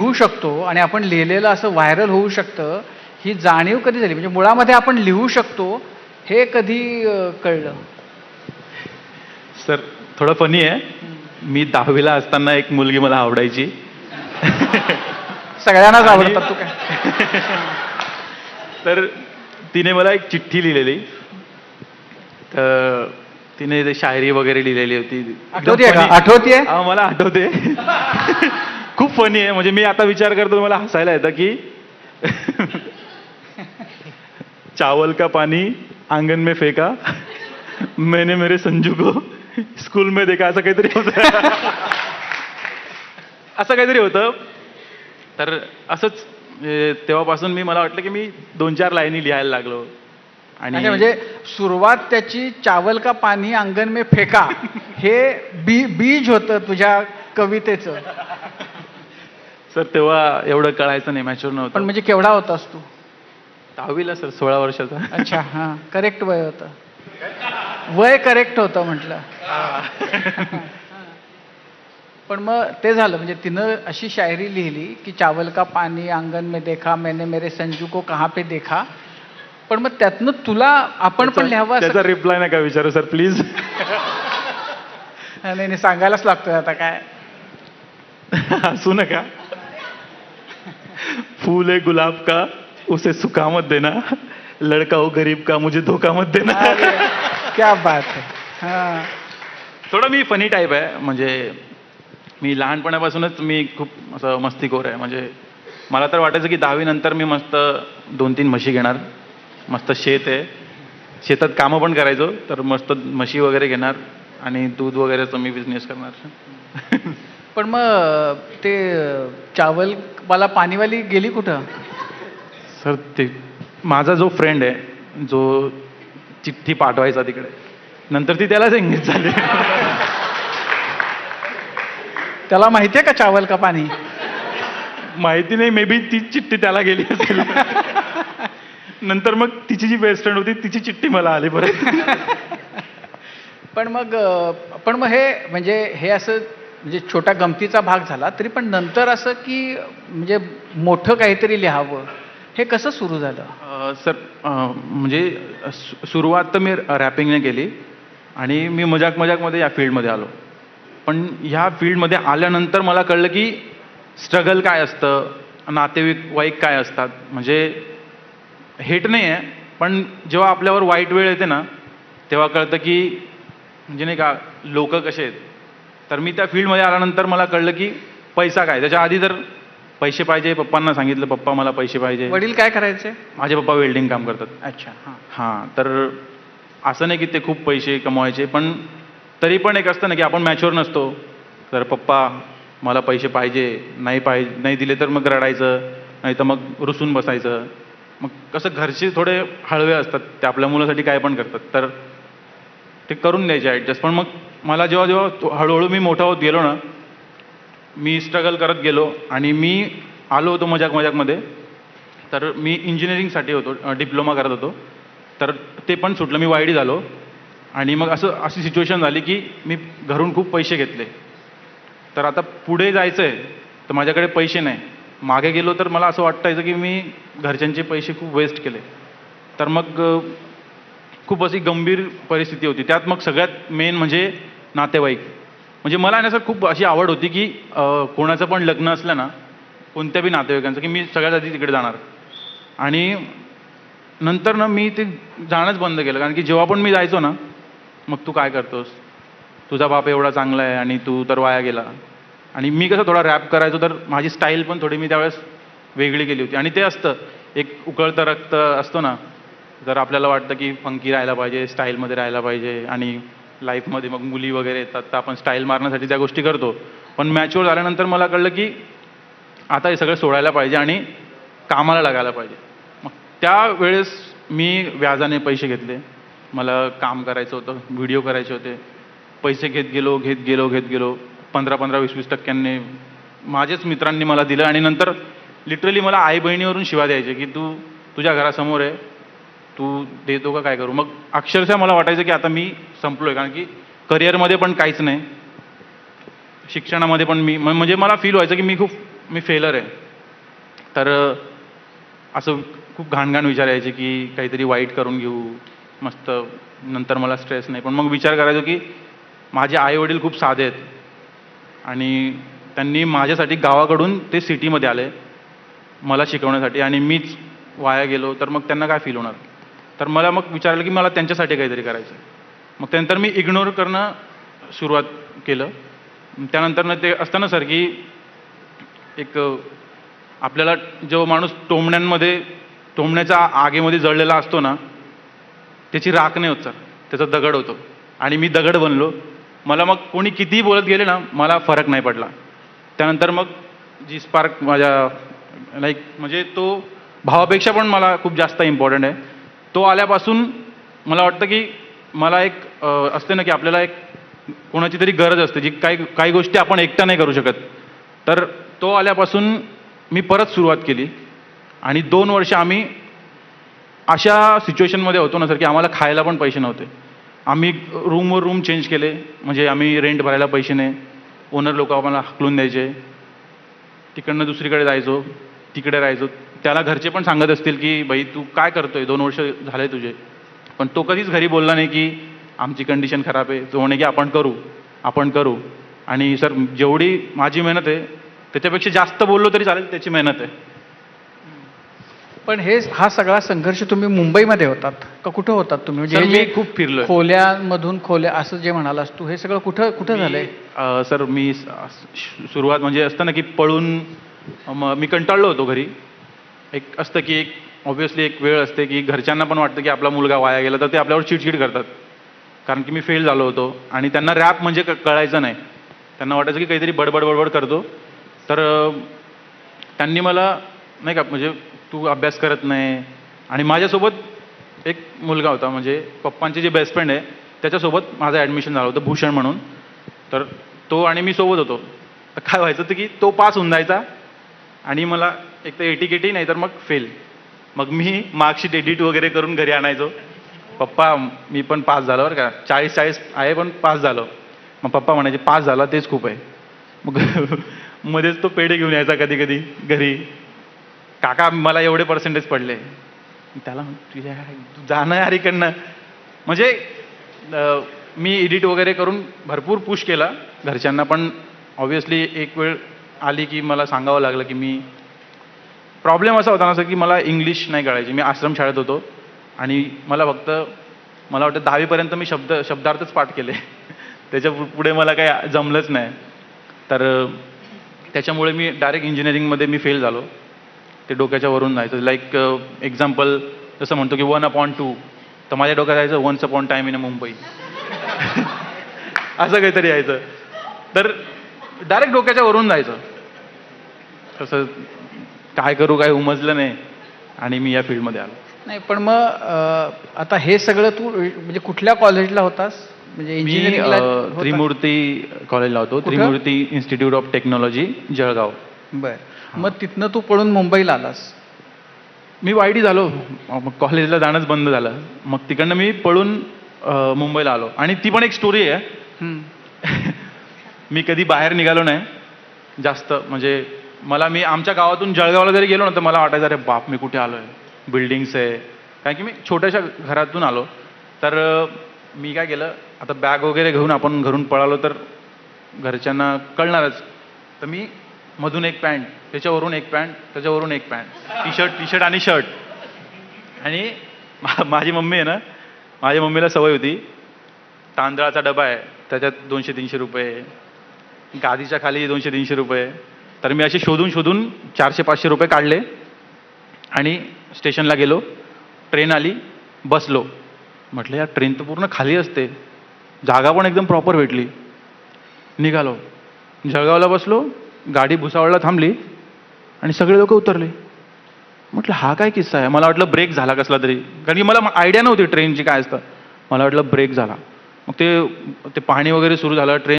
लिहू शकतो आणि आपण लिहिलेलं असं व्हायरल होऊ शकतं ही जाणीव कधी झाली? म्हणजे मुळामध्ये आपण लिहू शकतो हे कधी कळलं? सर थोडं फनी आहे. मी दहावीला असताना एक मुलगी मला आवडायची. सगळ्यांनाच आवडतात तू काय? तर तिने मला एक चिठ्ठी लिहिलेली. तर तिने ते शायरी वगैरे लिहिलेली होती. आठवतीये हा मला आठवते. खूप फनी आहे. म्हणजे मी आता विचार करतो मला हसायला येतं की चावल का पानी आंगन में फेका मैंने मेरे संजू को स्कूल में देखा असं काहीतरी होतं. असं काहीतरी होतं. तर असंच म्हणजे तेव्हापासून मी मला वाटलं की मी दोन चार लाईनी लिहायला लागलो. आणि म्हणजे सुरुवात त्याची चावल का पाणी अंगण में फेका हे बी बीज होतं तुझ्या कवितेचं. सर तेव्हा एवढं कळायचं नाही मॅच्युअर पण नव्हतं म्हणजे केवढा होतास तू दहावीला सर सोळा वर्षाचा. अच्छा हा. करेक्ट वय होतं. वय करेक्ट होतं म्हटलं. पण मग ते झालं म्हणजे तिनं अशी शायरी लिहिली की चावल का पाणी अंगण में देखा मैंने मेरे संजू को कहाँ पे देखा? पण मग त्यातनं तुला आपण पण लिहावं असं त्याचा रिप्लाय नका विचारू सर प्लीज नाही नाही सांगायलाच लागतोय आता काय. हसू नका. फूल है गुलाब का उसे सुखा मत देना। लड़का हो गरीब का मुझे धोखा मत देना। क्या बात है। हा। थोडं मी फनी टाईप आहे म्हणजे मी लहानपणापासूनच मी खूप असं मस्तीखोर आहे. म्हणजे मला तर वाटायचं की दहावी नंतर मी मस्त दोन तीन म्हशी घेणार. मस्त शेत आहे. शेतात कामं पण करायचो तर मस्त म्हशी वगैरे घेणार आणि दूध वगैरेचा मी बिझनेस करणार. पण मग ते चावल वाला पाणीवाली गेली कुठं? सर ते माझा जो फ्रेंड आहे जो चिठ्ठी पाठवायचा तिकडे नंतर ती त्यालाच एंगेज झाली. त्याला माहितीये का चावल का पाणी? माहिती नाही मे बी ती चिठ्ठी त्याला गेली असेल. नंतर मग तिची जी बेस्ट फ्रेंड होती तिची चिठ्ठी मला आली परत. पण मग पण मग हे म्हणजे हे असं म्हणजे छोटा गमतीचा भाग झाला तरी पण नंतर असं की म्हणजे मोठं काहीतरी लिहावं हे कसं सुरू झालं? सर म्हणजे सु- सुरुवात तर मी रॅपिंगने केली आणि मी मजाक मजाकमध्ये या फील्डमध्ये आलो. पण ह्या फील्डमध्ये आल्यानंतर मला कळलं की स्ट्रगल काय असतं नातेवाईक वाईक काय असतात. म्हणजे हेट नाही आहे पण जेव्हा आपल्यावर वाईट वेळ येते ना तेव्हा कळतं की म्हणजे नाही का लोक कसे आहेत? तर मी त्या फील्डमध्ये आल्यानंतर मला कळलं की पैसा काय? त्याच्या आधी तर पैसे पाहिजे पप्पांना सांगितलं पप्पा मला पैसे पाहिजे. वडील काय करायचे? माझे पप्पा वेल्डिंग काम करतात. अच्छा हां. हां तर असं नाही की ते खूप पैसे कमवायचे पण तरी पण एक असतं ना की आपण मॅच्युअर नसतो. तर पप्पा मला पैसे पाहिजे नाही पाहिजे नाही दिले तर मग रडायचं नाही तर मग रुसून बसायचं. मग कसं घरचे थोडे हळवे असतात ते आपल्या मुलासाठी काय पण करतात. तर ते करून द्यायचे ॲडजस्ट पण मग मला जेव्हा जेव्हा हळूहळू मी मोठा होत गेलो ना मी स्ट्रगल करत गेलो आणि मी आलो होतो मजाक मजाकमध्ये तर मी इंजिनिअरिंगसाठी होतो डिप्लोमा करत होतो. तर ते पण सुटलं मी वायडी झालो. आणि मग असं अशी सिच्युएशन झाली की मी घरून खूप पैसे घेतले. तर आता पुढे जायचं आहे तर माझ्याकडे पैसे नाही. मागे गेलो तर मला असं वाटायचं की मी घरच्यांचे पैसे खूप वेस्ट केले. तर मग खूप अशी गंभीर परिस्थिती होती. त्यात मग सगळ्यात मेन म्हणजे नातेवाईक. म्हणजे मला आणि ना सर खूप अशी आवड होती की कोणाचं पण लग्न असलं ना कोणत्या बी नातेवाईकांचं की मी सगळ्यात आधी तिकडे जाणार. आणि नंतर ना मी ते जाणंच बंद केलं. कारण की जेव्हा पण मी जायचो ना मग तू काय करतोस? तुझा बाप एवढा चांगला आहे आणि तू तर वाया गेला. आणि मी कसं थोडा रॅप करायचो तर माझी स्टाईल पण थोडी मी त्यावेळेस वेगळी केली होती. आणि ते असतं एक उकळतं रक्त असतो ना जर आपल्याला वाटतं की फंकी राहायला पाहिजे स्टाईलमध्ये राहायला पाहिजे आणि लाईफमध्ये मग मुली वगैरे येतात तर आपण स्टाईल मारण्यासाठी त्या गोष्टी करतो. पण मॅच्युअर झाल्यानंतर मला कळलं की आता हे सगळं सोडायला पाहिजे आणि कामाला लागायला पाहिजे. मग त्यावेळेस मी व्याजाने पैसे घेतले. मला काम करायचं होतं व्हिडिओ करायचे होते. पैसे घेत गेलो घेत गेलो घेत गेलो. पंधरा पंधरा वीस वीस टक्क्यांनी माझ्याच मित्रांनी मला दिलं आणि नंतर लिटरली मला आई बहिणीवरून शिवा द्यायचे की तू तुझ्या घरासमोर आहे तू देतो का काय करू? मग अक्षरशः मला वाटायचं की आता मी संपलोय कारण की करिअरमध्ये पण काहीच नाही. शिक्षणामध्ये पण मी म्हणजे मला फील व्हायचं की मी खूप मी फेलर आहे. तर असं खूप घाणघाण विचार यायचे की काहीतरी वाईट करून घेऊ मस्त नंतर मला स्ट्रेस नाही. पण मग विचार करायचो की माझे आईवडील खूप साधे आहेत. आणि त्यांनी माझ्यासाठी गावाकडून ते सिटीमध्ये आले मला शिकवण्यासाठी. आणि मीच वाया गेलो तर मग त्यांना काय फील होणार? तर मला मग विचारलं की मला त्यांच्यासाठी काहीतरी करायचं मग त्यानंतर मी इग्नोर करणं सुरुवात केलं. त्यानंतर ना ते असतं ना सर की एक आपल्याला जो माणूस टोमण्यांमध्ये टोमण्याच्या आगेमध्ये जळलेला असतो ना त्याची राख नाही होत सर. त्याचा दगड होतो. आणि मी दगड बनलो. मला मग कोणी कितीही बोलत गेले ना मला फरक नाही पडला. त्यानंतर मग जी स्पार्क माझ्या लाईक म्हणजे तो भावापेक्षा पण मला खूप जास्त इम्पॉर्टंट आहे. तो आल्यापासून मला वाटतं की मला एक असते ना की आपल्याला एक कोणाची तरी गरज असते जी काही काही गोष्टी आपण एकटा नाही करू शकत. तर तो आल्यापासून मी परत सुरुवात केली आणि दोन वर्ष आम्ही अशा सिच्युएशनमध्ये होतो ना सर की आम्हाला खायला पण पैसे नव्हते. आम्ही रूमवर रूम चेंज केले म्हणजे आम्ही रेंट भरायला पैसे नाही. ओनर लोक आम्हाला हकलून द्यायचे. तिकडनं दुसरीकडे जायचो तिकडे राहायचो. त्याला घरचे पण सांगत असतील की भाई तू काय करतोय? दोन वर्ष झाले तुझे. पण तो कधीच घरी बोलला नाही की आमची कंडिशन खराब आहे. तो म्हणे की आपण करू. आपण करू. आणि सर जेवढी माझी मेहनत आहे त्याच्यापेक्षा जास्त बोललो तरी चालेल त्याची मेहनत आहे. पण हे हा सगळा संघर्ष तुम्ही मुंबईमध्ये होतात का कुठं होतात तुम्ही? हे मी खूप फिरलोय. खोल्यामधून खोल्या असं जे म्हणालास तू हे सगळं कुठं कुठं झालंय? सर मी सुरुवात म्हणजे असतं ना की पळून मी कंटाळलो होतो घरी. एक असतं की एक ऑब्व्हियसली एक वेळ असते की घरच्यांना पण वाटतं की आपला मुलगा वाया गेला तर ते आपल्यावर चिडचिड करतात. कारण की मी फेल झालो होतो आणि त्यांना रॅप म्हणजे क- कळायचं नाही. त्यांना वाटायचं की काहीतरी बडबड बडबड करतो. तर त्यांनी मला नाही का म्हणजे तू अभ्यास करत नाही. आणि माझ्यासोबत एक मुलगा होता म्हणजे पप्पांचे जे बेस्ट फ्रेंड आहे त्याच्यासोबत माझं ॲडमिशन झालं होतं भूषण म्हणून. तर तो आणि मी सोबत होतो. तर काय व्हायचं होतं की तो पास होऊन जायचा. आणि मला एक तर एटी केटी नाही तर मग फेल मग मी मार्कशीट एडिट वगैरे करून घरी आणायचो. पप्पा मी पण पास झालो बरं का. चाळीस चाळीस आहे पण पास झालो. मग पप्पा म्हणायचे पास झाला तेच खूप आहे. मग मध्येच तो पेढे घेऊन यायचा कधी कधी घरी. काका मला एवढे पर्सेंटेज पडले. त्याला तुझ्या तू जाणं यार इकडनं म्हणजे मी एडिट वगैरे करून भरपूर पुश केला. घरच्यांना पण ऑब्व्हियसली एक वेळ आली की मला सांगावं लागलं की मी प्रॉब्लेम असा होता ना सर की मला इंग्लिश नाही कळायची. मी आश्रम शाळेत होतो आणि मला फक्त मला वाटतं दहावीपर्यंत मी शब्द शब्दार्थच पाठ केले. त्याच्या पुढे मला काही जमलंच नाही. तर त्याच्यामुळे मी डायरेक्ट इंजिनिअरिंगमध्ये मी फेल झालो. ते डोक्याच्या वरून जायचं लाईक एक्झाम्पल जसं म्हणतो की वन अपॉन टू तर माझ्या डोक्यात जायचं once upon time in Mumbai असं काहीतरी यायचं. तर डायरेक्ट डोक्याच्या वरून जायचं. तसं काय करू काय उमजलं नाही आणि मी या फील्डमध्ये आलो. नाही पण मग आता हे सगळं तू म्हणजे कुठल्या कॉलेजला होतास? म्हणजे मी? त्रिमूर्ती कॉलेजला होतो? Trimurti institute of technology Jalgaon. बर. मग तिथनं तू पळून मुंबईला आलास? मी वाईडी झालो. मग कॉलेजला जाणंच बंद झालं. मग तिकडनं मी पळून मुंबईला आलो. आणि ती पण एक स्टोरी आहे. मी कधी बाहेर निघालो नाही. जास्त म्हणजे मला मी आमच्या गावातून जळगावला जरी गेलो ना तर मला वाटायचं अरे बाप मी कुठे आलो आहे बिल्डिंग्स आहे. कारण की मी छोट्याशा घरातून आलो. तर मी काय केलं आता बॅग वगैरे घेऊन आपण घरून पळालो तर घरच्यांना कळणारच. तर मी मधून एक पॅन्ट त्याच्यावरून एक पॅन्ट त्याच्यावरून एक pant T shirt T shirt. आणि शर्ट आणि माझी मम्मी आहे ना माझ्या मम्मीला सवय होती तांदळाचा डबा आहे त्याच्यात दोनशे तीनशे रुपये गादीच्या खाली दोनशे तीनशे रुपये. तर मी असे शोधून शोधून चारशे पाचशे रुपये काढले आणि स्टेशनला गेलो. ट्रेन आली बसलो. म्हटलं यार ट्रेन तर पूर्ण खाली असते. जागा पण एकदम प्रॉपर भेटली. निघालो. जळगावला बसलो गाडी भुसावळला थांबली आणि सगळे लोक उतरले. म्हटलं हा काय किस्सा आहे? मला वाटलं ब्रेक झाला कसला तरी. कारण की मला आयडिया नव्हती ट्रेनची काय असतं. मला वाटलं ब्रेक झाला. मग ते ते पाणी वगैरे सुरू झालं ट्रेन